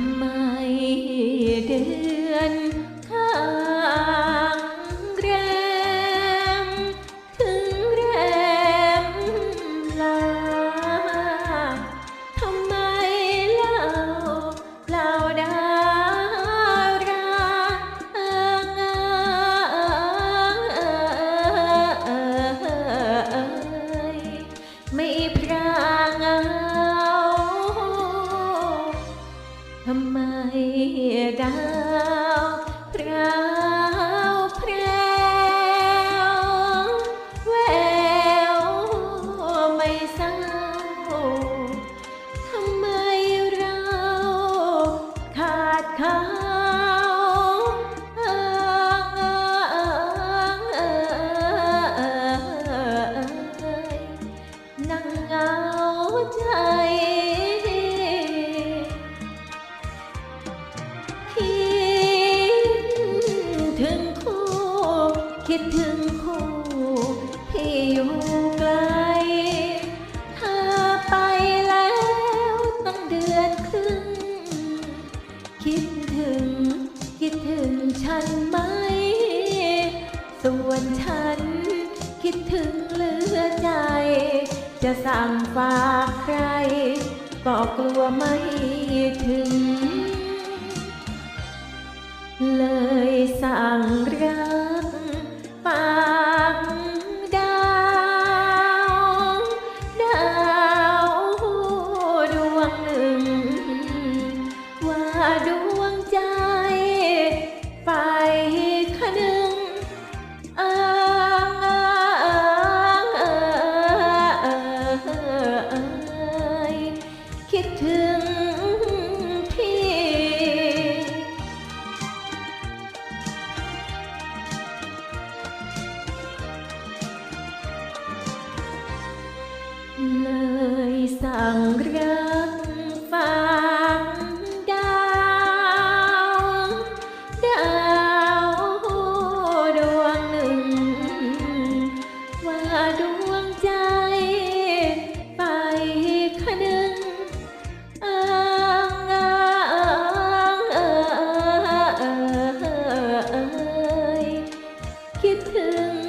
ำไมเดือน ทำไมได้ ถึงคู่ คิดถึงคู่ที่อยู่ไกล ถ้าไปแล้วตั้งเดือนครึ่ง คิดถึง คิดถึงฉันไหม ส่วนฉัน คิดถึงเหลือใจ จะสั่งฝากใคร ก็กลัวไม่ถึง เลยสั่งรักปากดาวดาวดวงหนึ่งว่าดวง เลยสั่งรักฝังดาวดาวดวงหนึ่ง ว่าดวงใจไปขนึงเอิงคิดถึง